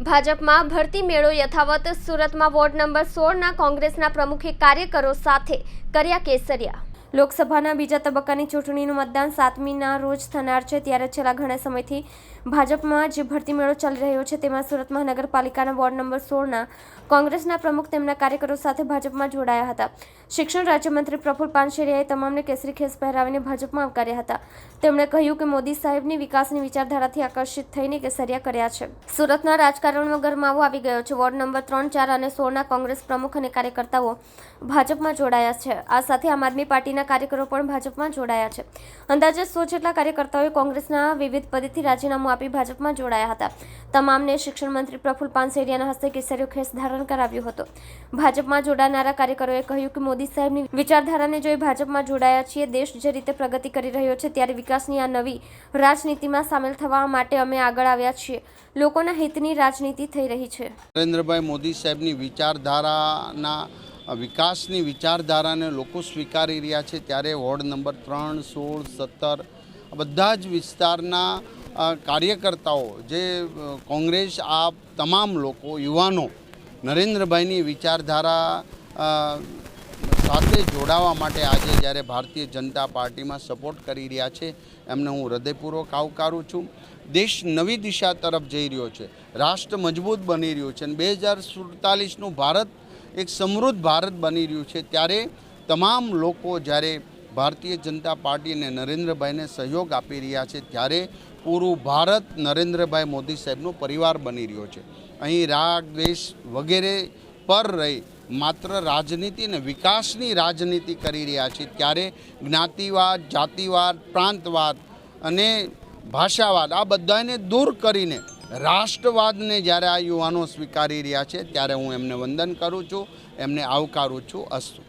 ભાજપમાં ભરતી મેળો યથાવત સુરતમાં વોર્ડ નંબર સોળના કોંગ્રેસના પ્રમુખે કાર્યકરો સાથે કર્યા કેસરિયા. લોકસભાના બીજા તબક્કાની ચૂંટણીનું મતદાન સાતમીના રોજ થનાર છે, ત્યારે છેલ્લા ઘણા સમયથી ભાજપમાં જે ભરતી મેળો ચાલી રહ્યો છે, તેમાં સુરત મહાનગરપાલિકાના વોર્ડ નંબર સોળના કોંગ્રેસના પ્રમુખ તેમના કાર્યકરો સાથે ભાજપમાં જોડાયા હતા. શિક્ષણ રાજ્યમંત્રી પ્રફુલ પાનશેરિયાએ તમામને કેસરી ખેસ પહેરાવીને ભાજપમાં આવકાર્યા હતા. તેમણે કહ્યું કે મોદી સાહેબની વિકાસની વિચારધારાથી આકર્ષિત થઈને કેસરિયા કર્યા છે. સુરતના રાજકારણમાં ગરમાવો આવી ગયો છે. વોર્ડ નંબર ત્રણ, ચાર અને સોળના કોંગ્રેસ પ્રમુખ અને કાર્યકર્તાઓ ભાજપમાં જોડાયા છે. આ સાથે આમ આદમી પાર્ટીના કાર્યકરો પણ ભાજપમાં જોડાયા છે. અંદાજે સો જેટલા કાર્યકર્તાઓએ કોંગ્રેસના વિવિધ પદેથી રાજીનામું આપી ભાજપમાં જોડાયા હતા. તમામને શિક્ષણ મંત્રી પ્રફુલ પાનસેરિયાના હસ્તે કેસરીઓ ખેસ ધારણ કરાવ્યો હતો. ભાજપમાં જોડાનારા કાર્યકરોએ કહ્યું કે મોદી સાહેબની વિચારધારાને જોઈ ભાજપમાં જોડાયા છીએ. દેશ જે રીતે પ્રગતિ કરી રહ્યો છે, ત્યારે વિકાસની આ નવી રાજનીતિમાં સામેલ થવા માટે અમે આગળ આવ્યા છીએ. લોકોના હિતની રાજનીતિ થઈ રહી છે. નરેન્દ્રભાઈ મોદી સાહેબની વિચારધારાના વિકાસની વિચારધારાને લોકો સ્વીકારી રહ્યા છે ત્યારે વોર્ડ નંબર ત્રણ, સોળ, સત્તર બધા જ વિસ્તારના કાર્યકર્તાઓ જે કોંગ્રેસ, આ તમામ લોકો, યુવાનો નરેન્દ્રભાઈની વિચારધારા સાથે જોડાવા માટે આજે જ્યારે ભારતીય જનતા પાર્ટીમાં સપોર્ટ કરી રહ્યા છે, એમને હું હૃદયપૂર્વક આવકારું છું. દેશ નવી દિશા તરફ જઈ રહ્યો છે. રાષ્ટ્ર મજબૂત બની રહ્યું છે. અને બે હજાર સુડતાલીસનું ભારત એક સમૃદ્ધ ભારત બની રહ્યું છે. ત્યારે તમામ લોકો જ્યારે ભારતીય જનતા પાર્ટી અને નરેન્દ્રભાઈને સહયોગ આપી રહ્યા છે, ત્યારે પૂરું ભારત નરેન્દ્રભાઈ મોદી સાહેબનો પરિવાર બની રહ્યો છે. અહીં રાગ, દ્વેષ વગેરે પર રહી માત્ર રાજનીતિ અને વિકાસની રાજનીતિ કરી રહ્યા છે. ત્યારે જ્ઞાતિવાદ, જાતિવાદ, પ્રાંતવાદ અને ભાષાવાદ આ બધાને દૂર કરીને રાષ્ટ્રવાદને જ્યારે આ યુવાનો સ્વીકારી રહ્યા છે, ત્યારે હું એમને વંદન કરું છું, એમને આવકારું છું, અસ્તુ.